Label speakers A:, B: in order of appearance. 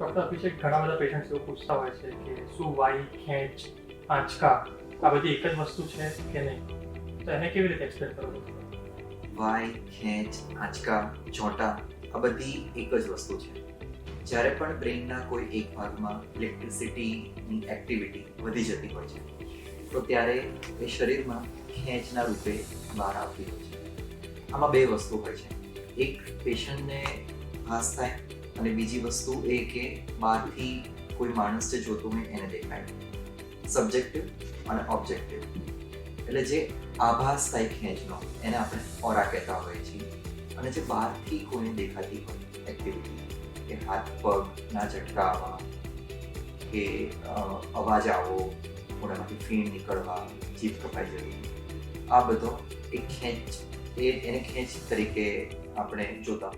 A: Doctor અભિષેક ઘણા બધા patient એવું પૂછતા હોય છે કે શું વાઈ, ખેંચ, આંચકા, આ બધી એક જ વસ્તુ છે કે નહીં? તો એને કેવી રીતે એક્સપ્લેન કરવું
B: વાય ખેંચ, આંચકા ચોંટા આ બધી એક જ વસ્તુ છે. જ્યારે પણ બ્રેઇનના કોઈ એક ભાગમાં ઇલેક્ટ્રિસિટીની એક્ટિવિટી વધી જતી હોય છે, તો ત્યારે એ શરીરમાં ખેંચના રૂપે બહાર આવતી હોય છે. આમાં બે વસ્તુ હોય છે. એક પેશન્ટને ભાસ થાય અને બીજી વસ્તુ એ કે બહારથી કોઈ માણસને જોતું હોય એને દેખાય. સબ્જેક્ટિવ અને ઓબ્જેક્ટિવ એટલે જે આભાસ થાય ખેંચનો, એને આપણે ઓરા કહેતા હોઈએ છીએ. અને જે બહારથી કોઈને દેખાતી હોય એક્ટિવિટી કે હાથ પગના ઝટકા આવવા કે અવાજ આવો, મોઢામાંથી ફીણ નીકળવા, જીભ કપાઈ જવી, આ બધો એક ખેંચ, એ, એને ખેંચ તરીકે આપણે જોતા